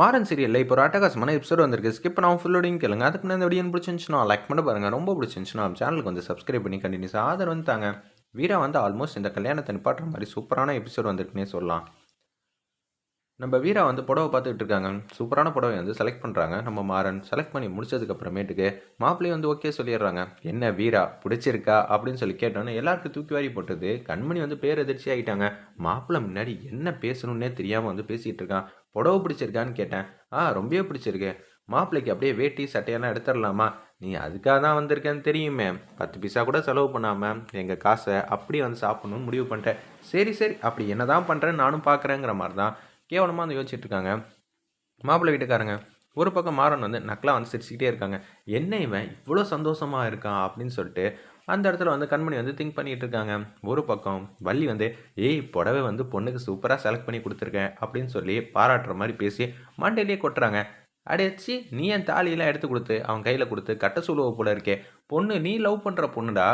மாறன் சீரியலில் இப்போ ஒரு அட்டகாசமான எபிசோட் வந்திருக்கு. ஸ்கிப் பண்ணாமல் ஃபுல்லோடையும் கேளுங்க. அதுக்கு முன்னாடி இந்த வீடியோ பிடிச்சிருந்துச்சுன்னா லைக் பண்ண பாருங்கள் ரொம்ப பிடிச்சிருந்துச்சுன்னா நம்ம சேனலுக்கு வந்து சப்ஸ்கிரைப் பண்ணி கண்டினியூஸ் ஆதரவு வந்துட்டாங்க வீரா வந்து ஆல்மோஸ்ட் இந்த கல்யாணத்தை நிப்பாட்டுற மாதிரி சூப்பரான எபிசோட் வந்திருக்குன்னே சொல்லலாம். நம்ம வீரா வந்து புடவை பார்த்துக்கிட்டு இருக்காங்க. சூப்பரான புடவை வந்து செலக்ட் பண்ணுறாங்க நம்ம மாறன் செலக்ட் பண்ணி முடிச்சதுக்கப்புறமேட்டுக்கு மாப்பிள்ளையும் வந்து ஓகே சொல்லிடுறாங்க. என்ன வீரா பிடிச்சிருக்கா? அப்படின்னு சொல்லி கேட்டோன்னே எல்லாருக்கும் தூக்கி வாரி போட்டது. கண்மணி வந்து பேர் எதிர்ச்சி ஆகிட்டாங்க மாப்பிள்ளை முன்னாடி என்ன பேசணுன்னே தெரியாமல் வந்து பேசிகிட்டு இருக்கான். புடவை பிடிச்சிருக்கான்னு கேட்டேன். ஆ ரொம்பவே பிடிச்சிருக்கு. மாப்பிள்ளைக்கு அப்படியே வேட்டி சட்டையெல்லாம் எடுத்துடலாமா? நீ அதுக்காக தான் வந்திருக்கேன்னு தெரியுமே. பத்து பைசா கூட செலவு பண்ணாமல் எங்கள் காசை அப்படியே வந்து சாப்பிட்ணும்னு முடிவு பண்ணிட்டேன். சரி சரி அப்படி என்ன தான் பண்ணுறேன்னு நானும் பார்க்குறேங்கிற மாதிரி தான் கேவலமாக வந்து யோசிச்சுட்டு இருக்காங்க மாப்பிள்ளை வீட்டுக்காரங்க ஒரு பக்கம் மாறன் வந்து நக்கலாக வந்து சிரிச்சுக்கிட்டே இருக்காங்க. என்ன இவன்? இவ்வளோ சந்தோஷமாக இருக்கான் அப்படின்னு சொல்லிட்டு அந்த இடத்துல வந்து கண்மணி வந்து திங்க் பண்ணிட்டு இருக்காங்க ஒரு பக்கம் வள்ளி வந்து ஏய் புடவை வந்து பொண்ணுக்கு சூப்பராக செலக்ட் பண்ணி கொடுத்துருக்கேன் அப்படின்னு சொல்லி பாராட்டுற மாதிரி பேசி மண்டையிலேயே கொட்டுறாங்க. அடைச்சி நீ என் தாலியெல்லாம் எடுத்து கொடுத்து அவன் கையில் கொடுத்து கட்ட சூழவு போல இருக்கே. பொண்ணு நீ லவ் பண்ணுற பொண்ணுடா?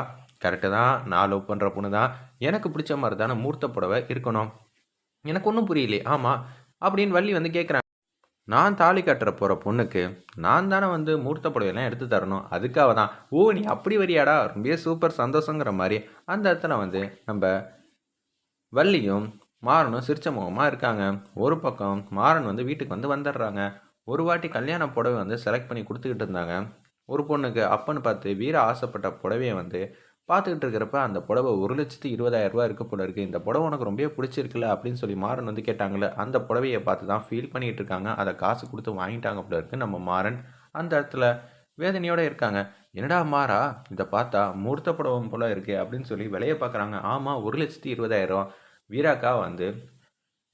கரெக்டு தான். நான் லவ் பண்ணுற பொண்ணு தான். எனக்கு பிடிச்ச மாதிரி தானே மூர்த்த புடவை இருக்கணும். எனக்கு ஒன்றும் புரியலையே. ஆமாம் அப்படின்னு வள்ளி வந்து கேட்குறாங்க நான் தாலி கட்டுற போகிற பொண்ணுக்கு நான் தானே வந்து மூர்த்த புடவையெல்லாம் எடுத்து தரணும். அதுக்காக தான் ஓ நீ அப்படி வரியாடா? ரொம்பவே சூப்பர் சந்தோஷங்கிற மாதிரி. அந்த இடத்துல வந்து நம்ம வள்ளியும் மாறனும் சிரிச்ச முகமாக இருக்காங்க. ஒரு பக்கம் மாறன் வந்து வீட்டுக்கு வந்து வந்துடுறாங்க. ஒரு வாட்டி கல்யாண புடவை வந்து செலக்ட் பண்ணி கொடுத்துக்கிட்டு இருந்தாங்க. ஒரு பொண்ணுக்கு அப்பன்னு பார்த்து வீர ஆசைப்பட்ட புடவையை வந்து பார்த்துக்கிட்டு இருக்கிறப்ப அந்த புடவை ஒரு லட்சத்து இருபதாயிரம் ரூபா இருக்க போல இருக்குது இந்த புடவை உனக்கு ரொம்ப பிடிச்சிருக்குல்ல அப்படின்னு சொல்லி மாறன் வந்து கேட்டாங்களே அந்த புடவையை பார்த்து தான் ஃபீல் பண்ணிகிட்டு இருக்காங்க. அதை காசு கொடுத்து வாங்கிட்டாங்க போல இருக்குது நம்ம மாறன். அந்த இடத்துல வேதனையோடு இருக்காங்க. என்னடா மாறா இதை பார்த்தா மூர்த்த புடவம் போல இருக்கே அப்படின்னு சொல்லி விலையை பார்க்குறாங்க. ஆமாம் ஒரு லட்சத்தி இருபதாயிரம் வீராக்கா வந்து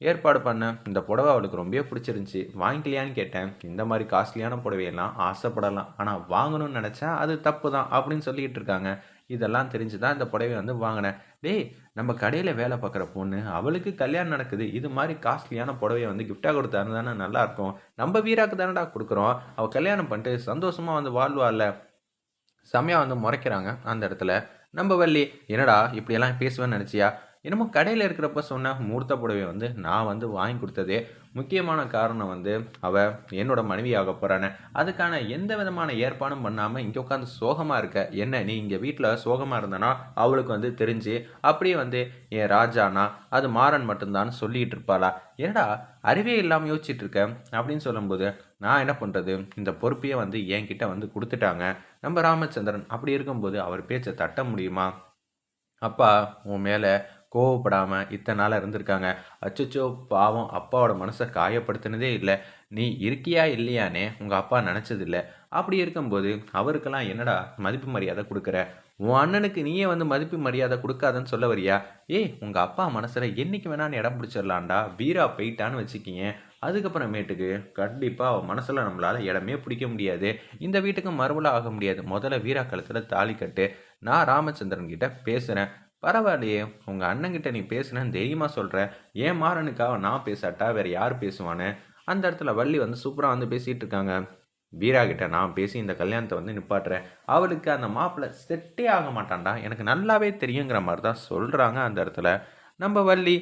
ஏற்பாடு பண்ணேன் இந்த புடவை அவளுக்கு ரொம்பவே பிடிச்சிருந்துச்சி. வாங்கிக்கலையான்னு கேட்டேன். இந்த மாதிரி காஸ்ட்லியான புடவையெல்லாம் ஆசைப்படலாம். ஆனால் வாங்கணும்னு நினச்சா அது தப்பு தான் அப்படின்னு சொல்லிக்கிட்டு இருக்காங்க. இதெல்லாம் தெரிஞ்சு தான் இந்த புடவை வந்து வாங்கினேன். டேய் நம்ம கடையில் வேலை பார்க்குற பொண்ணு அவளுக்கு கல்யாணம் நடக்குது. இது மாதிரி காஸ்ட்லியான புடவையை வந்து கிஃப்டாக கொடுத்தாரு தானே நல்லாயிருக்கும் நம்ம வீராக்கு தானடா கொடுக்குறோம். அவள் கல்யாணம் பண்ணிட்டு சந்தோஷமாக வந்து வாழ்வாள்ல. செம்மையாக வந்து முறைக்கிறாங்க அந்த இடத்துல. நம்ம வள்ளி என்னடா இப்படியெல்லாம் பேசுவேன்னு நினச்சியா? என்னமோ கடையில் இருக்கிறப்ப சொன்ன மூர்த்த புடவை வந்து நான் வந்து வாங்கி கொடுத்ததே முக்கியமான காரணம் வந்து அவள் என்னோட மனைவியாக போகிறானே அதுக்கான எந்த விதமான ஏற்பாடும் பண்ணாமல் இங்கே உட்காந்து சோகமாக இருக்க? என்ன நீ இங்கே வீட்டில் சோகமாக இருந்தனா? அவளுக்கு வந்து தெரிஞ்சு அப்படியே வந்து என் ராஜானா அது மாறன் மட்டும்தான் சொல்லிகிட்டு இருப்பாளா? என்னடா அறிவே இல்லாமல் யோசிச்சுட்டு இருக்க? அப்படின்னு சொல்லும்போது நான் என்ன பண்ணுறது இந்த பொறுப்பையே வந்து என்கிட்ட வந்து கொடுத்துட்டாங்க. நம்ம ராமச்சந்திரன் அப்படி இருக்கும்போது அவர் பேச்சை தட்ட முடியுமா? அப்பா உன் மேலே கோவப்படாமல் இத்தனை நாளாக இருந்திருக்காங்க. அச்சச்சோ பாவம் அப்பாவோட மனசை காயப்படுத்தினதே இல்லை. நீ இருக்கியா இல்லையானே உங்கள் அப்பா நினச்சதில்ல அப்படி இருக்கும்போது அவருக்கெல்லாம் என்னடா மதிப்பு மரியாதை கொடுக்குற? உன் அண்ணனுக்கு நீயே வந்து மதிப்பு மரியாதை கொடுக்காதன்னு சொல்ல வரியா? ஏய் உங்கள் அப்பா மனசில் என்றைக்கு வேணான்னு இடம் பிடிச்சிடலான்டா வீரா போயிட்டான்னு வச்சுக்கிங்க அதுக்கப்புறமேட்டுக்கு கண்டிப்பாக அவன் மனசில் நம்மளால் இடமே பிடிக்க முடியாது. இந்த வீட்டுக்கு மறுபடியும் ஆக முடியாது. முதல்ல வீரா கழுத்தில் தாலி கட்டு. நான் ராமச்சந்திரன் கிட்ட பேசுகிறேன் பரவாயில்லையே உங்கள் அண்ணங்கிட்ட நீ பேசுனேன்னு தைரியமாக சொல்கிற ஏன் மாறனுக்காக நான் பேசாட்டா? வேறு யார் பேசுவானே? அந்த இடத்துல வள்ளி வந்து சூப்பராக வந்து பேசிகிட்டு இருக்காங்க. வீரா கிட்ட நான் பேசி இந்த கல்யாணத்தை வந்து நிப்பாட்டுறேன். அவளுக்கு அந்த மாப்பிள்ளை செட்டே ஆக மாட்டான்டா. எனக்கு நல்லாவே தெரியுங்கிற மாதிரி தான் சொல்கிறாங்க அந்த இடத்துல. நம்ம வள்ளி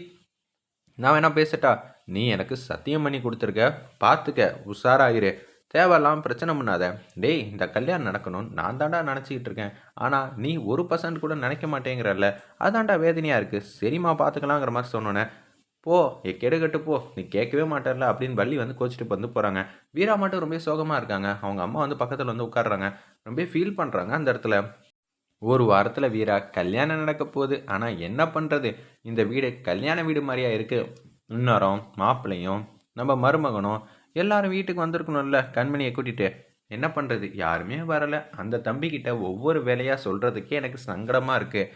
நான் வேணா பேசட்டா? நீ எனக்கு சத்தியம் பண்ணி கொடுத்துருக்க. பார்த்துக்க உஷாராயிரு. தேவையில்லாமல் பிரச்சனை பண்ணாத. டேய் இந்த கல்யாணம் நடக்கணும்னு நான் தாண்டா நினச்சிக்கிட்டு இருக்கேன். ஆனால் நீ ஒரு பர்சன்ட் கூட நினைக்க மாட்டேங்கிறல்ல. அதான்டா வேதனையாக இருக்குது சரிம்மா பார்த்துக்கலாங்கிற மாதிரி சொன்னோன்னே போ ஏ கெடுகட்டு போ. நீ கேட்கவே மாட்டேர்ல அப்படின்னு வள்ளி வந்து கோச்சிட்டு வந்து போகிறாங்க வீரா மட்டும் ரொம்ப சோகமாக இருக்காங்க. அவங்க அம்மா வந்து பக்கத்தில் வந்து உட்காடுறாங்க ரொம்ப ஃபீல் பண்ணுறாங்க அந்த இடத்துல. ஒரு வாரத்தில் வீரா கல்யாணம் நடக்க போகுது. ஆனால் என்ன பண்ணுறது இந்த வீடு கல்யாண வீடு மாதிரியா இருக்குது இன்னொரும் மாப்பிள்ளையும் நம்ம மருமகனும் எல்லாரும் வீட்டுக்கு வந்திருக்கணும்ல கண்மணியை கூட்டிகிட்டு என்ன பண்ணுறது யாருமே வரலை. அந்த தம்பிக்கிட்ட ஒவ்வொரு வேலையாக சொல்கிறதுக்கே எனக்கு சங்கடமாக இருக்குது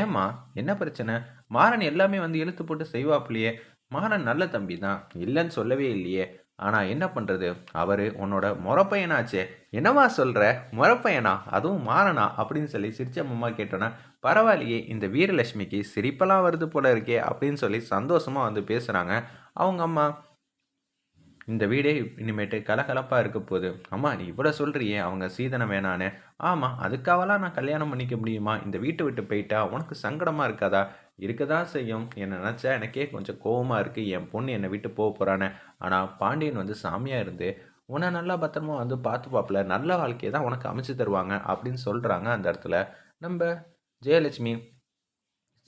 ஏம்மா என்ன பிரச்சனை? மாறன் எல்லாமே வந்து இழுத்து போட்டு செய்வாப்புலையே. மாறன் நல்ல தம்பி தான் இல்லைன்னு சொல்லவே இல்லையே. ஆனால் என்ன பண்ணுறது அவர் உன்னோட முறப்பையனாச்சே. என்னவா சொல்கிற முறப்பையனா? அதுவும் மாறனா? அப்படின்னு சொல்லி சிரிச்ச அம்மா கேட்டோன்னா பரவாயில்லையே இந்த வீரலட்சுமிக்கு சிரிப்பெல்லாம் வருது போல இருக்கே அப்படின்னு சொல்லி சந்தோஷமாக வந்து பேசுகிறாங்க அவங்க அம்மா இந்த வீடே இனிமேட்டு கலகலப்பாக இருக்க போகுது. அம்மா நீ இவ்வளோ சொல்கிறியே அவங்க சீதனம் வேணான்னு. ஆமாம் அதுக்காகலாம் நான் கல்யாணம் பண்ணிக்க முடியுமா? இந்த வீட்டை விட்டு போயிட்டா உனக்கு சங்கடமாக இருக்காதா? இருக்க தான் செய்யும். என்னை நினச்சா எனக்கே கொஞ்சம் கோவமாக இருக்குது என் பொண்ணு என்னை விட்டு போக போகிறானே ஆனால் பாண்டியன் வந்து சாமியாக இருந்து உன்னை நல்லா பத்திரமா வந்து பார்த்து பாப்பில். நல்ல வாழ்க்கையை தான் உனக்கு அமைச்சு தருவாங்க அப்படின்னு சொல்கிறாங்க அந்த இடத்துல. நம்ம ஜெயலட்சுமி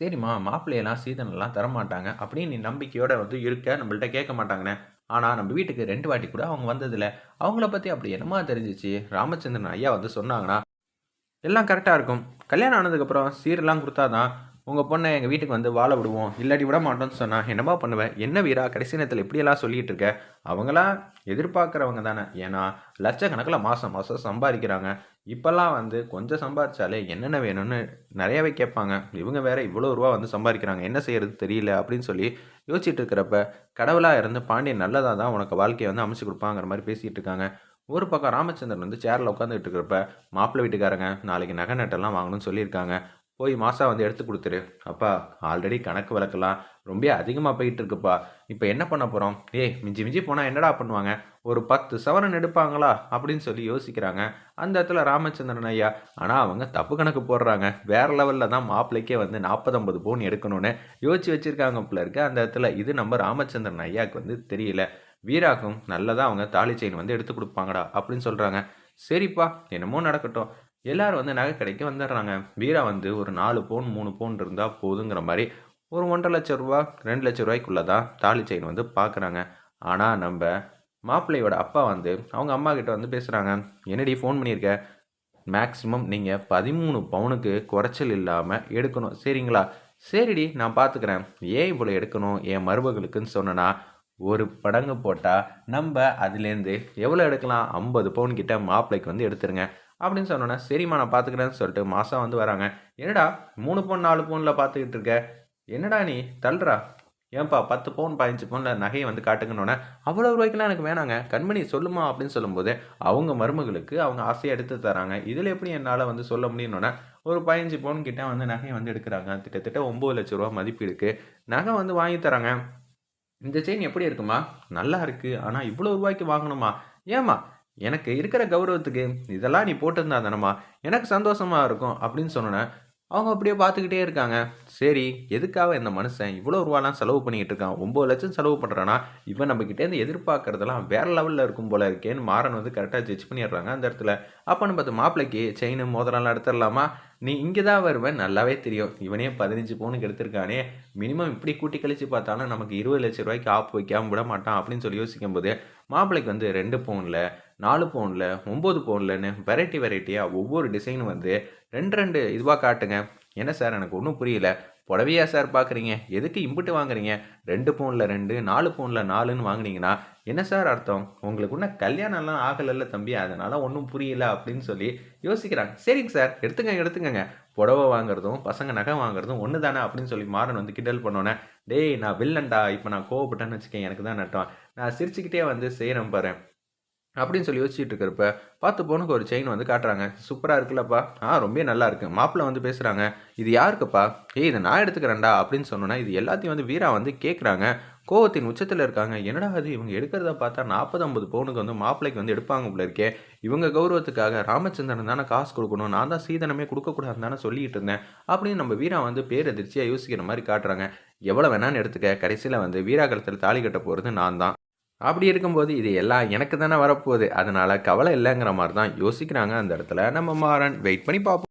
சரிம்மா மாப்பிள்ளையெல்லாம் சீதனெல்லாம் தரமாட்டாங்க. அப்படின்னு நீ நம்பிக்கையோடு வந்து இருக்க. நம்மள்ட்ட கேட்க மாட்டாங்கண்ணே. ஆனால் நம்ம வீட்டுக்கு ரெண்டு வாட்டி கூட அவங்க வந்ததில்ல. அவங்கள பற்றி அப்படி என்னமா தெரிஞ்சிச்சு? ராமச்சந்திரன் ஐயா வந்து சொன்னாங்கன்னா எல்லாம் கரெக்டாக இருக்கும். கல்யாணம் ஆனதுக்கப்புறம் சீரெல்லாம் கொடுத்தாதான் உங்கள் பொண்ணை எங்கள் வீட்டுக்கு வந்து வாழ விடுவோம் இல்லாட்டி விட மாட்டோம்னு சொன்னால் என்னமா பண்ணுவேன் என்ன வீரா கடைசி நேரத்தில் இப்படியெல்லாம் சொல்லிகிட்டு இருக்க? அவங்களாம் எதிர்பார்க்குறவங்க தானே. ஏன்னா லட்சக்கணக்கில் மாதம் மாதம் சம்பாதிக்கிறாங்க. இப்போல்லாம் வந்து கொஞ்சம் சம்பாதிச்சாலே என்னென்ன வேணும்னு நிறையவே கேட்பாங்க. இவங்க வேற இவ்வளோ ரூபா வந்து சம்பாதிக்கிறாங்க. என்ன செய்யறது தெரியல அப்படின்னு சொல்லி யோசிச்சுட்டு இருக்கிறப்ப கடவுளாக இருந்து பாண்டியன் நல்லதாக தான் உனக்கு வாழ்க்கையை வந்து அமைச்சு கொடுப்பாங்கிற மாதிரி பேசிகிட்டு இருக்காங்க. ஒரு பக்கம் ராமச்சந்திரன் வந்து சேரில் உட்காந்துட்டு இருக்கிறப்ப மாப்பிள்ளை வீட்டுக்காரங்க நாளைக்கு நகை நட்டெல்லாம் வாங்கணும்னு சொல்லியிருக்காங்க. போய் மாதம் வந்து எடுத்து கொடுத்துரு. அப்பா ஆல்ரெடி கணக்கு விளக்கலாம் ரொம்ப அதிகமாக போயிட்டு இருக்குப்பா இப்போ என்ன பண்ண போகிறோம் ஏய் மிஞ்சி மிஞ்சி போனால் என்னடா பண்ணுவாங்க? ஒரு பத்து சவரன் எடுப்பாங்களா? அப்படின்னு சொல்லி யோசிக்கிறாங்க அந்த இடத்துல ராமச்சந்திரன் ஐயா. ஆனால் அவங்க தப்பு கணக்கு போடுறாங்க. வேற லெவலில் தான் மாப்பிள்ளைக்கே வந்து நாற்பத்தொம்பது பவுன் எடுக்கணும்னு யோசிச்சு வச்சுருக்காங்க போல இருக்கு. அந்த இடத்துல இது நம்ம ராமச்சந்திரன் ஐயாவுக்கு வந்து தெரியல. வீராக்கும் நல்லதாக அவங்க தாலி செயின் வந்து எடுத்து கொடுப்பாங்கடா அப்படின்னு சொல்கிறாங்க சரிப்பா என்னமோ நடக்கட்டும். எல்லாரும் வந்து நகை கடைக்கு வந்துடுறாங்க. வீரா வந்து ஒரு நாலு பவுன் மூணு பவுன் இருந்தால் போதுங்கிற மாதிரி ஒரு ஒன்றரை லட்ச ரூபா ரெண்டு லட்ச ரூபாய்க்குள்ளே தான் தாலி செயின் வந்து பார்க்குறாங்க ஆனால் நம்ம மாப்பிள்ளையோட அப்பா வந்து அவங்க அம்மா கிட்ட வந்து பேசுகிறாங்க என்னடி ஃபோன் பண்ணியிருக்க? மேக்ஸிமம் நீங்கள் பதிமூணு பவுனுக்கு குறைச்சல் இல்லாமல் எடுக்கணும். சரிங்களா? சரிடி நான் பார்த்துக்கிறேன் ஏன் இவ்வளோ எடுக்கணும்? என் மருமகளுக்குன்னு சொன்னேன்னா ஒரு படங்கு போட்டால் நம்ம அதுலேருந்து எவ்வளோ எடுக்கலாம்? ஐம்பது பவுன் கிட்ட மாப்பிள்ளைக்கு வந்து எடுத்துருங்க. அப்படின்னு சொன்னோன்னே சரிம்மா நான் பார்த்துக்கிறேன்னு சொல்லிட்டு மாதம் வந்து வராங்க. என்னடா மூணு பவுன் நாலு பவுனில் பார்த்துக்கிட்டு இருக்க? என்னடா நீ தள்ளுறா? ஏன்பா பத்து பவுன் பதினஞ்சு பவுனில் நகையை வந்து காட்டுங்கன்னொன்னே அவ்வளோ ரூபாய்க்குலாம் எனக்கு வேணாங்க. கண்மணி சொல்லுமா அப்படின்னு சொல்லும்போது அவங்க மருமகளுக்கு அவங்க ஆசையை எடுத்து தராங்க. இதில் எப்படி என்னால் வந்து சொல்ல முடியும்னோன்னே ஒரு பதினஞ்சு பவுன் கிட்டே வந்து நகையை வந்து எடுக்கிறாங்க. கிட்டத்தட்ட ஒம்பது லட்ச ரூபா மதிப்பு இருக்குது நகை வந்து வாங்கி தராங்க. இந்த செயின் எப்படி இருக்குமா? நல்லா இருக்குது ஆனால் இவ்வளோ ரூபாய்க்கு வாங்கணுமா? ஏம்மா எனக்கு இருக்கிற கௌரவத்துக்கு இதெல்லாம் நீ போட்டிருந்தா தானம்மா எனக்கு சந்தோஷமாக இருக்கும் அப்படின்னு சொன்னோன்னே அவங்க அப்படியே பார்த்துக்கிட்டே இருக்காங்க. சரி எதுக்காக இந்த மனுஷன் இவ்வளோ ரூபாலாம் செலவு பண்ணிக்கிட்டு இருக்கான்? ஒம்பது லட்சம் செலவு பண்ணுறான்னா இவன் நம்மக்கிட்டேருந்து எதிர்பார்க்குறதெல்லாம் வேறு லெவலில் இருக்கும் போல இருக்கேன்னு மாறன் வந்து கரெக்டாக ஜட்ஜ் பண்ணிடுறாங்க அந்த இடத்துல. அப்போன்னு பார்த்து மாப்பிள்ளைக்கு செயின் மோதிரம்லாம் எடுத்துடலாமா? நீ இங்கே தான் வருவேன் நல்லாவே தெரியும். இவனே பதினஞ்சு பவுனுக்கு எடுத்திருக்கானே. மினிமம் இப்படி கூட்டி கழிச்சு பார்த்தாலும் நமக்கு இருபது லட்ச ரூபாய்க்கு ஆப்பு வைக்காமல் விட மாட்டான் அப்படின்னு சொல்லி யோசிக்கும் போது மாப்பிள்ளைக்கு வந்து ரெண்டு பவுனில் நாலு பவுனில் ஒம்பது பவுன்லன்னு வெரைட்டி வெரைட்டியாக ஒவ்வொரு டிசைனும் வந்து ரெண்டு ரெண்டு இதுவாக காட்டுங்க. என்ன சார் எனக்கு ஒன்றும் புரியல. புடவையா சார் பார்க்குறீங்க எதுக்கு இம்புட்டு வாங்குறீங்க? ரெண்டு பவுனில் ரெண்டு நாலு பவுனில் நாலுன்னு வாங்குனீங்கன்னா என்ன சார் அர்த்தம்? உங்களுக்கு ஒன்றும் கல்யாணம்லாம் ஆகலைல்ல தம்பி. அதனால் ஒன்றும் புரியல அப்படின்னு சொல்லி யோசிக்கிறாங்க. சரிங்க சார் எடுத்துங்க எடுத்துக்கங்க புடவை வாங்குறதும் பசங்க நகை வாங்குறதும் ஒன்று தானே அப்படின்னு சொல்லி மாறன் வந்து கிண்டல் பண்ணோன்னே டேய் நான் வில்லன்டா இப்போ நான் கோவப்பட்டேன்னு வச்சுக்கேன். எனக்கு தான் நட்டம். நான் சிரிச்சுக்கிட்டே வந்து செய்கிறேன் பாரு. அப்படின்னு சொல்லி யோசிச்சுட்டு இருக்கிறப்ப பார்த்து போனுக்கு ஒரு செயின் வந்து காட்டுறாங்க. சூப்பராக இருக்குல்லப்பா. ஆ ரொம்ப நல்லா இருக்கு. மாப்பிள்ளை வந்து பேசுகிறாங்க இது யாருக்குப்பா? ஏய் இதை நான் எடுத்துக்கிறேன்டா. அப்படின்னு சொன்னோன்னா இது எல்லாத்தையும் வந்து வீரா வந்து கேட்குறாங்க கோவத்தின் உச்சத்தில் இருக்காங்க. என்னடா அது இவங்க எடுக்கிறத பார்த்தா நாற்பது ஐம்பது பவுனுக்கு வந்து மாப்பிள்ளைக்கு வந்து எடுப்பாங்க போல இருக்கே. இவங்க கௌரவத்துக்காக ராமச்சந்திரன் தானே காசு கொடுக்கணும். நான் தான் சீதனமே கொடுக்கக்கூடாதுன்னு தானே சொல்லிட்டு இருந்தேன். அப்படின்னு நம்ம வீரா வந்து பேரதிர்ச்சியாக யோசிக்கிற மாதிரி காட்டுறாங்க. எவ்வளோ வேணான்னு எடுத்துக்க. கடைசியில் வந்து வீரா கழுத்தில் தாலி கட்ட போகிறது நான் தான். அப்படி இருக்கும்போது இது எல்லாம் எனக்கு தானே வரப்போகுது. அதனால் கவலை இல்லைங்கிற மாதிரி தான் யோசிக்கிறாங்க அந்த இடத்துல. நம்ம மாறன் வெயிட் பண்ணி பார்ப்போம்.